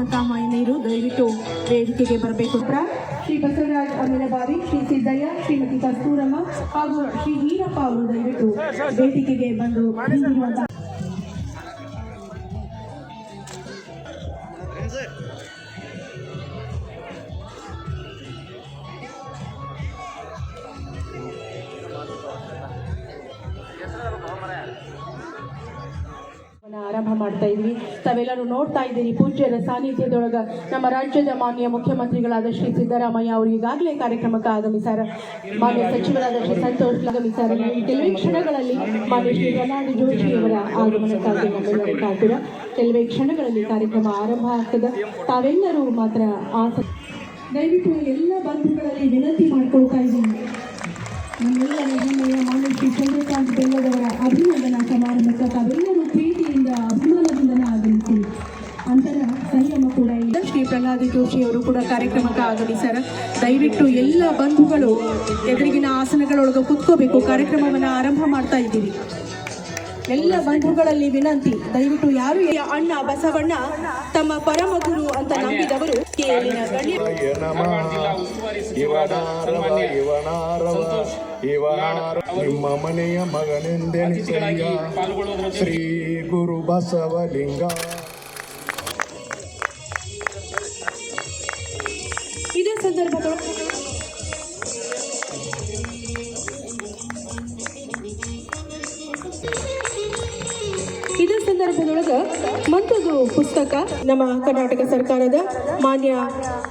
ಇರುವಂತಹ ಮಹಿಳೆಯರು ದಯವಿಟ್ಟು ವೇದಿಕೆಗೆ ಬರಬೇಕು. ಶ್ರೀ ಬಸವರಾಜ್ ಅಮೀನಬಾವಿ ಶ್ರೀ ಸಿದ್ದಯ್ಯ, ಶ್ರೀಮತಿ ಕಸ್ತೂರಮ್ಮ ಹಾಗೂ ಶ್ರೀ ಈರಪ್ಪ ಅವರು ದಯವಿಟ್ಟು ವೇದಿಕೆಗೆ ಬಂದು ಮಾಡ್ತಾ ಇದ್ವಿ. ತಾವೆಲ್ಲರೂ ನೋಡ್ತಾ ಇದ್ದೀರಿ. ಪೂಜ್ಯರ ಸಾನ್ನಿಧ್ಯದೊಳಗ ನಮ್ಮ ರಾಜ್ಯದ ಮಾನ್ಯ ಮುಖ್ಯಮಂತ್ರಿಗಳಾದ ಶ್ರೀ ಸಿದ್ದರಾಮಯ್ಯ ಅವರು ಈಗಾಗಲೇ ಕಾರ್ಯಕ್ರಮಕ್ಕೆ ಆಗಮಿಸಾರ. ಮಾನ್ಯ ಸಚಿವರಾದ ಶ್ರೀ ಸಂತೋಷ್ ಆಗಮಿಸಾರ. ಕೆಲವೇ ಕ್ಷಣಗಳಲ್ಲಿ ಮಾನ್ಯ ಶ್ರೀ ಪ್ರಹ್ಲಾದ್ ಜೋಶಿ ಅವರ ಆಗಮನಕ್ಕಾಗಿ ಕಾಯ್ತೀರ ಕೆಲವೇ ಕ್ಷಣಗಳಲ್ಲಿ ಕಾರ್ಯಕ್ರಮ ಆರಂಭ ಆಗ್ತದೆ. ತಾವೆಲ್ಲರೂ ಮಾತ್ರ ಆಸಕ್ತಿ ದಯವಿಟ್ಟು ಎಲ್ಲ ಬಂಧುಗಳಲ್ಲಿ ವಿನಂತಿ ಮಾಡ್ಕೊಳ್ತಾ ಇದ್ದೀನಿ. ನಮ್ಮೆಲ್ಲರ ಹೆಮ್ಮೆಯ ಮಾನ್ಯ ಶ್ರೀ ಚಂದ್ರಕಾಂತ್ ಬೆಲ್ಲದವರ ಅಭಿನಂದನಾ ಸಮಾರಂಭಕ್ಕೆ ತಾವೆಲ್ಲರೂ ಶ್ರೀ ಪ್ರಹ್ಲಾದ್ ಜೋಶಿ ಅವರು ಕೂಡ ಕಾರ್ಯಕ್ರಮಕ್ಕೆ ಆಗಮಿಸ್ಯಾರ ದಯವಿಟ್ಟು ಎಲ್ಲ ಬಂಧುಗಳು ಎದುರಿಗಿನ ಆಸನಗಳೊಳಗೆ ಕುತ್ಕೋಬೇಕು. ಕಾರ್ಯಕ್ರಮವನ್ನು ಆರಂಭ ಮಾಡ್ತಾ ಇದ್ದೀವಿ. ಎಲ್ಲ ಬಂಧುಗಳಲ್ಲಿ ವಿನಂತಿ, ದಯವಿಟ್ಟು ಯಾರು ಅಣ್ಣ ಬಸವಣ್ಣ ತಮ್ಮ ಪರಮ ಗುರು ಅಂತ ನಂಬಿದವರು ನಿಮ್ಮ ಮನೆಯ ಮಗನೆಂದೆನಿಸಯ್ಯ ಶ್ರೀ ಗುರು ಬಸವಲಿಂಗ ಇದೇ ಸಂದರ್ಭದೊಳಗೆ ಮತ್ತೊಂದು ಪುಸ್ತಕ ನಮ್ಮ ಕರ್ನಾಟಕ ಸರ್ಕಾರದ ಮಾನ್ಯ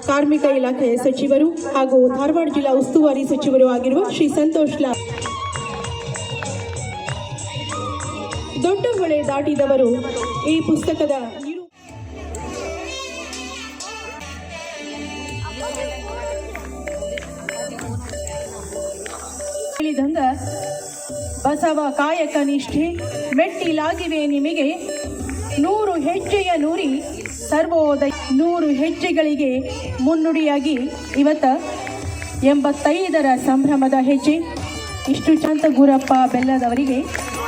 ಕಾರ್ಮಿಕ ಇಲಾಖೆಯ ಸಚಿವರು ಹಾಗೂ ಧಾರವಾಡ ಜಿಲ್ಲಾ ಉಸ್ತುವಾರಿ ಸಚಿವರು ಆಗಿರುವ ಶ್ರೀ ಸಂತೋಷ್ ಲಾ ದೊಡ್ಡ ಹೊಳೆ ದಾಟಿದವರು ಈ ಪುಸ್ತಕದ ಹೇಳಿದಂಗ ಬಸವ ಕಾಯಕ ನಿಷ್ಠೆ ಮೆಟ್ಟಿಲಾಗಿವೆ ನಿಮಗೆ. ನೂರು ಹೆಜ್ಜೆಯ ನೂರಿ ಸರ್ವೋದಯ, ನೂರು ಹೆಜ್ಜೆಗಳಿಗೆ ಮುನ್ನುಡಿಯಾಗಿ ಇವತ್ತ ಎಂಬತ್ತೈದರ ಸಂಭ್ರಮದ ಹೆಜ್ಜೆ. ಇಷ್ಟು ಚಂದ ಗುರಪ್ಪ ಬೆಲ್ಲದವರಿಗೆ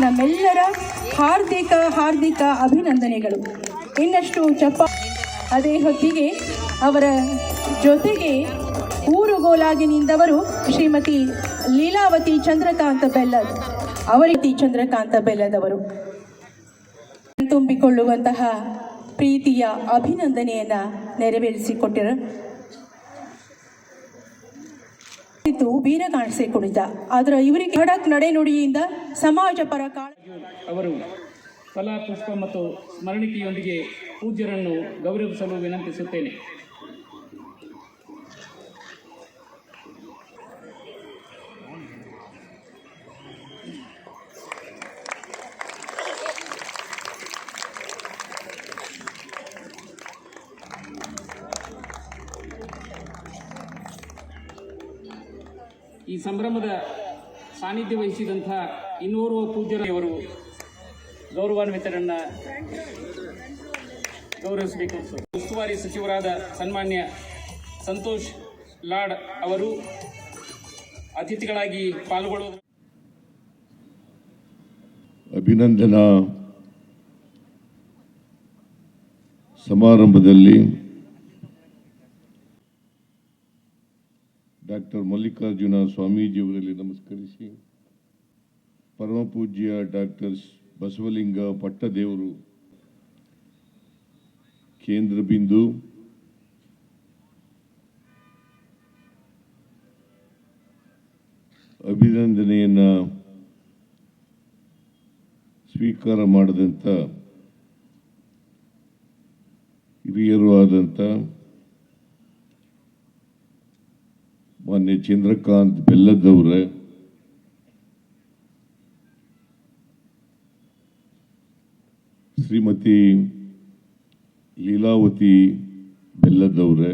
ನಮ್ಮೆಲ್ಲರ ಹಾರ್ದಿಕ ಹಾರ್ದಿಕ ಅಭಿನಂದನೆಗಳು. ಇನ್ನಷ್ಟು ಚಪ್ಪ ಅದೇ ಹೊತ್ತಿಗೆ ಅವರ ಜೊತೆಗೆ ಊರುಗೋಲಾಗಿ ನಿಂದವರು ಶ್ರೀಮತಿ ಲೀಲಾವತಿ ಚಂದ್ರಕಾಂತ ಬೆಲ್ಲದ್. ಅವರಿತಿ ಚಂದ್ರಕಾಂತ ಬೆಲ್ಲದವರು. ತುಂಬಿಕೊಳ್ಳುವಂತಹ ಪ್ರೀತಿಯ ಅಭಿನಂದನೆಯನ್ನ ನೆರವೇರಿಸಿಕೊಟ್ಟರು. ಇದು ವೀರ ಕಾಣಿಸೆ ಕುಣಿತ. ಆದ್ರೆ ಇವರಿಗೆ ಖಡಕ್ ನಡೆನುಡಿಯಿಂದ ಸಮಾಜ ಪರ ಕಾಳ ಅವರು ಫಲ ಪುಷ್ಪ ಮತ್ತು ಸ್ಮರಣಿಕೆಯೊಂದಿಗೆ ಪೂಜ್ಯರನ್ನು ಗೌರವಿಸಲು ವಿನಂತಿಸುತ್ತೇನೆ. ಈ ಸಂಭ್ರಮದ ಸಾನ್ನಿಧ್ಯ ವಹಿಸಿದಂಥ ಇನ್ನೋರ್ವ ಪೂಜ್ಯರವರು ಗೌರವಾನ್ವಿತರನ್ನು ಗೌರವಿಸಬೇಕು ಉಸ್ತುವಾರಿ ಸಚಿವರಾದ ಸನ್ಮಾನ್ಯ ಸಂತೋಷ್ ಲಾಡ್ ಅವರು ಅತಿಥಿಗಳಾಗಿ ಪಾಲ್ಗೊಳ್ಳುವ ಅಭಿನಂದನಾ ಸಮಾರಂಭದಲ್ಲಿ ಡಾಕ್ಟರ್ ಮಲ್ಲಿಕಾರ್ಜುನ ಸ್ವಾಮೀಜಿಯವರಲ್ಲಿ ನಮಸ್ಕರಿಸಿ ಪರಮಪೂಜ್ಯ ಡಾಕ್ಟರ್ ಬಸವಲಿಂಗ ಪಟ್ಟದೇವರು ಕೇಂದ್ರ ಬಿಂದು ಅಭಿನಂದನೆಯನ್ನು ಸ್ವೀಕಾರ ಮಾಡಿದಂಥ ಹಿರಿಯರು ಆದಂಥ ಮಾನ್ಯ ಚಂದ್ರಕಾಂತ್ ಬೆಲ್ಲದವ್ರೆ. ಶ್ರೀಮತಿ ಲೀಲಾವತಿ ಬೆಲ್ಲದವ್ರೆ.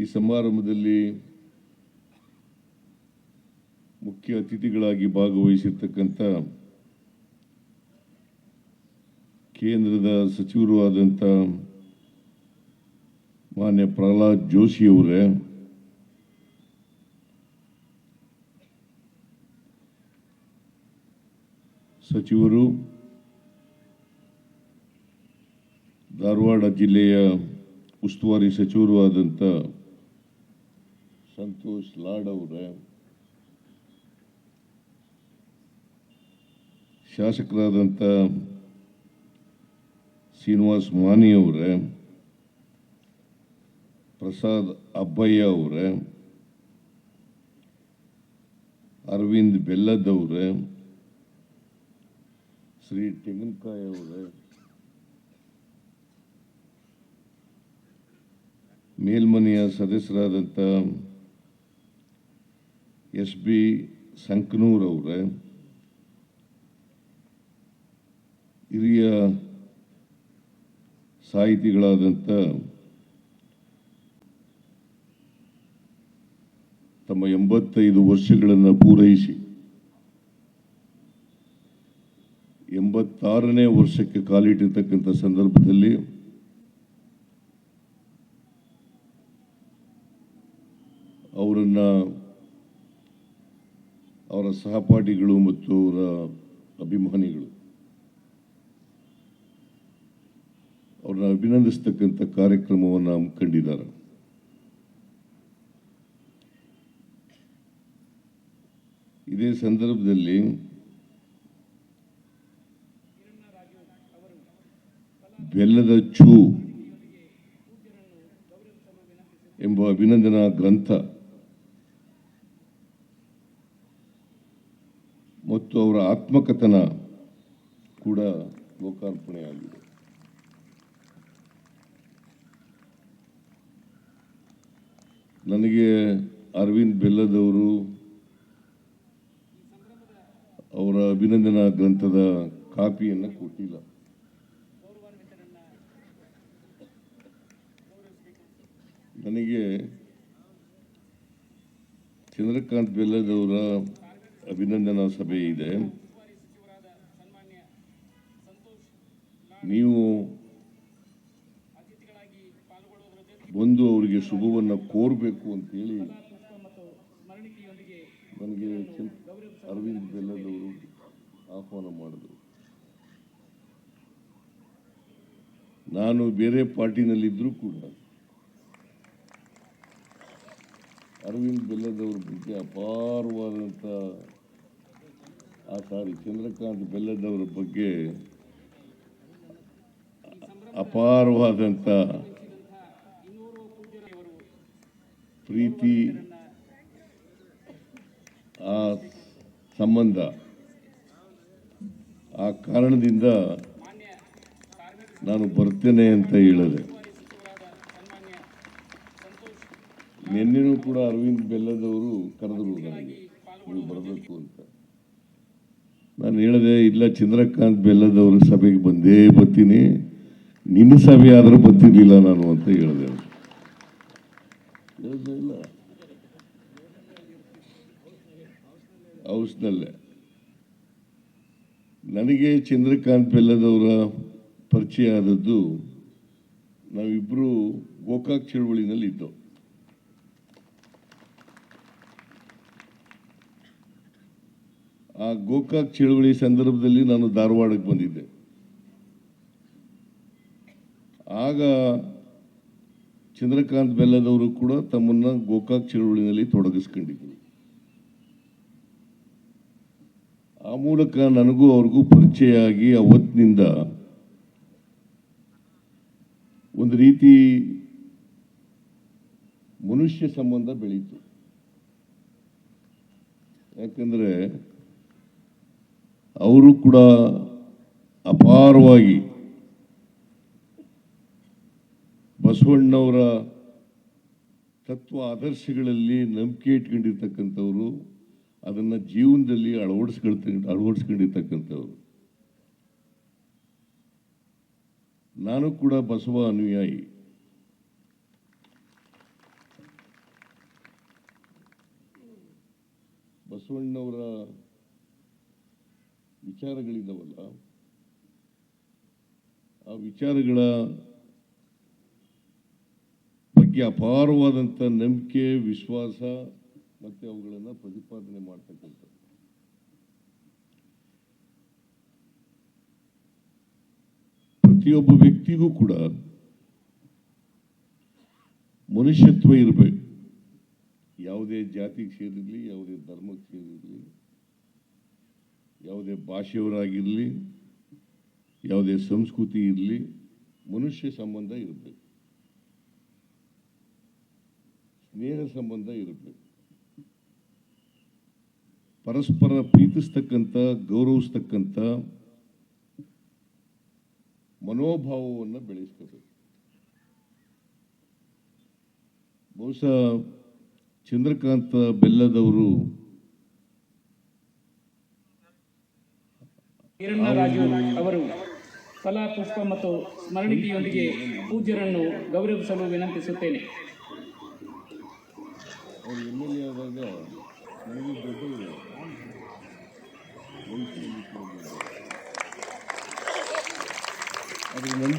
ಈ ಸಮಾರಂಭದಲ್ಲಿ ಮುಖ್ಯ ಅತಿಥಿಗಳಾಗಿ ಭಾಗವಹಿಸಿರ್ತಕ್ಕಂಥ ಕೇಂದ್ರದ ಸಚಿವರು ಆದಂಥ ಮಾನ್ಯ ಪ್ರಹ್ಲಾದ್ ಜೋಶಿಯವರೇ ಸಚಿವರು ಧಾರವಾಡ ಜಿಲ್ಲೆಯ ಉಸ್ತುವಾರಿ ಸಚಿವರು ಆದಂಥ ಸಂತೋಷ್ ಲಾಡ್ ಅವರೇ ಶಾಸಕರಾದಂಥ ಶ್ರೀನಿವಾಸ್ ಮಾನಿ ಅವರೇ ಪ್ರಸಾದ್ ಅಬ್ಬಯ್ಯ ಅವರೇ, ಅರವಿಂದ್ ಬೆಲ್ಲದ್ ಅವರೇ, ಶ್ರೀ ತೆಂಗಿನಕಾಯಿ ಅವರೇ, ಮೇಲ್ಮನೆಯ ಸದಸ್ಯರಾದಂಥ ಎಸ್ ಬಿ ಸಂಕನೂರ್ ಅವರೇ, ಹಿರಿಯ ಸಾಹಿತಿಗಳಾದಂಥ ತಮ್ಮ ಎಂಬತ್ತೈದು ವರ್ಷಗಳನ್ನು ಪೂರೈಸಿ, ಎಂಬತ್ತಾರನೇ ವರ್ಷಕ್ಕೆ ಕಾಲಿಟ್ಟಿರ್ತಕ್ಕಂಥ ಸಂದರ್ಭದಲ್ಲಿ ಅವರನ್ನು ಅವರ ಸಹಪಾಠಿಗಳು ಮತ್ತು ಅವರ ಅಭಿಮಾನಿಗಳು ಅವ್ರನ್ನ ಅಭಿನಂದಿಸ್ತಕ್ಕಂಥ ಕಾರ್ಯಕ್ರಮವನ್ನು ಹಮ್ಮಿಕೊಂಡಿದ್ದಾರೆ ಇದೇ ಸಂದರ್ಭದಲ್ಲಿ ಬೆಲ್ಲದ ಚೂ ಎಂಬ ಅಭಿನಂದನಾ ಗ್ರಂಥ ಮತ್ತು ಅವರ ಆತ್ಮಕಥನ ಕೂಡ ಲೋಕಾರ್ಪಣೆಯಾಗಿದೆ. ನನಗೆ ಅರವಿಂದ್ ಬೆಲ್ಲದವರು ಅವರ ಅಭಿನಂದನಾ ಗ್ರಂಥದ ಕಾಪಿಯನ್ನು ಕೊಟ್ಟಿಲ್ಲ. ನನಗೆ ಚಂದ್ರಕಾಂತ್ ಬೆಲ್ಲದವರ ಅಭಿನಂದನಾ ಸಭೆ ಇದೆ. ನೀವು ಬಂದು ಅವರಿಗೆ ಶುಭವನ್ನು ಕೋರಬೇಕು ಅಂತೇಳಿ ನನಗೆ ಅರವಿಂದ್ ಬೆಲ್ಲದವರು ಆಹ್ವಾನ ಮಾಡಿದರು. ನಾನು ಬೇರೆ ಪಾರ್ಟಿನಲ್ಲಿದ್ದರೂ ಕೂಡ ಅರವಿಂದ್ ಬೆಲ್ಲದವ್ರ ಬಗ್ಗೆ ಅಪಾರವಾದಂಥ ಆ ಸಾರಿ ಚಂದ್ರಕಾಂತ್ ಬೆಲ್ಲದವರ ಬಗ್ಗೆ ಅಪಾರವಾದಂಥ ಪ್ರೀತಿ, ಆ ಸಂಬಂಧ ಆ ಕಾರಣದಿಂದ ನಾನು ಬರ್ತೇನೆ ಅಂತ ಹೇಳಿದೆ. ನಿನ್ನೆನೂ ಕೂಡ ಅರವಿಂದ್ ಬೆಲ್ಲದವರು ಕರೆದರು ನನಗೆ, ನೀವು ಬರಬೇಕು ಅಂತ. ನಾನು ಹೇಳಿದೆ, ಇಲ್ಲ ಚಂದ್ರಕಾಂತ್ ಬೆಲ್ಲದವ್ರ ಸಭೆಗೆ ಬಂದೇ ಬರ್ತೀನಿ, ನಿನ್ನ ಸಭೆ ಆದರೂ ಬರ್ತಿರ್ಲಿಲ್ಲ ನಾನು ಅಂತ ಹೇಳಿದೆ ಹೌಸ್ನಲ್ಲೇ. ನನಗೆ ಚಂದ್ರಕಾಂತ್ ಬೆಲ್ಲದವರ ಪರಿಚಯ ಆದದ್ದು ನಾವಿಬ್ಬರು ಗೋಕಾಕ್ ಚಳುವಳಿನಲ್ಲಿ ಇದ್ದವು ಆ ಗೋಕಾಕ್ ಚಳುವಳಿ ಸಂದರ್ಭದಲ್ಲಿ ನಾನು ಧಾರವಾಡಕ್ಕೆ ಬಂದಿದ್ದೆ. ಆಗ ಚಂದ್ರಕಾಂತ್ ಬೆಲ್ಲದವರು ಕೂಡ ತಮ್ಮನ್ನು ಗೋಕಾಕ್ ಚಳುವಳಿನಲ್ಲಿ ತೊಡಗಿಸ್ಕೊಂಡಿದ್ರು. ಆ ಮೂಲಕ ನನಗೂ ಅವ್ರಿಗೂ ಪರಿಚಯ ಆಗಿ ಅವತ್ತಿನಿಂದ ಒಂದು ರೀತಿ ಮನುಷ್ಯ ಸಂಬಂಧ ಬೆಳೀತು. ಯಾಕಂದರೆ ಅವರು ಕೂಡ ಅಪಾರವಾಗಿ ಬಸವಣ್ಣವರ ತತ್ವ ಆದರ್ಶಗಳಲ್ಲಿ ನಂಬಿಕೆ ಇಟ್ಕೊಂಡಿರ್ತಕ್ಕಂಥವ್ರು. ಅದನ್ನು ಜೀವನದಲ್ಲಿ ಅಳವಡಿಸ್ಕೊಳ್ತ, ಅಳವಡಿಸ್ಕೊಂಡಿರ್ತಕ್ಕಂಥವ್ರು. ನಾನು ಕೂಡ ಬಸವ ಅನುಯಾಯಿ. ಬಸವಣ್ಣವರ ವಿಚಾರಗಳಿದ್ದಾವಲ್ಲ ಆ ವಿಚಾರಗಳ ಬಗ್ಗೆ ಅಪಾರವಾದಂಥ ನಂಬಿಕೆ, ವಿಶ್ವಾಸ ಮತ್ತೆ ಅವುಗಳನ್ನು ಪ್ರತಿಪಾದನೆ ಮಾಡ್ತಕ್ಕಂಥದ್ದು. ಪ್ರತಿಯೊಬ್ಬ ವ್ಯಕ್ತಿಗೂ ಕೂಡ ಮನುಷ್ಯತ್ವ ಇರಬೇಕು. ಯಾವುದೇ ಜಾತಿಗೆ ಸೇರಿರಲಿ ಯಾವುದೇ ಧರ್ಮಕ್ಕೆ ಸೇರಿರಲಿ ಯಾವುದೇ ಭಾಷೆಯವರಾಗಿರಲಿ, ಯಾವುದೇ ಸಂಸ್ಕೃತಿ ಇರಲಿ, ಮನುಷ್ಯ ಸಂಬಂಧ ಇರಬೇಕು. ಸ್ನೇಹ ಸಂಬಂಧ ಇರಬೇಕು. ಪರಸ್ಪರ ಪ್ರೀತಿಸ್ತಕ್ಕಂಥ ಗೌರವಿಸ್ತಕ್ಕಂಥ ಮನೋಭಾವವನ್ನು ಬೆಳೆಸ್ಕೋಬೇಕು. ಬಹುಶಃ ಚಂದ್ರಕಾಂತ ಬೆಲ್ಲದವರು ಅವರು ಫಲಾ ಪುಷ್ಪ ಮತ್ತು ಸ್ಮರಣಿಕೆಯೊಂದಿಗೆ ಪೂಜ್ಯರನ್ನು ಗೌರವಿಸಲು ವಿನಂತಿಸುತ್ತೇನೆ. ಅವರು ಎಂ ಎಲ್ ಎ ಆದಾಗ ನನಗೆ ದೊಡ್ಡವರು Obrigado.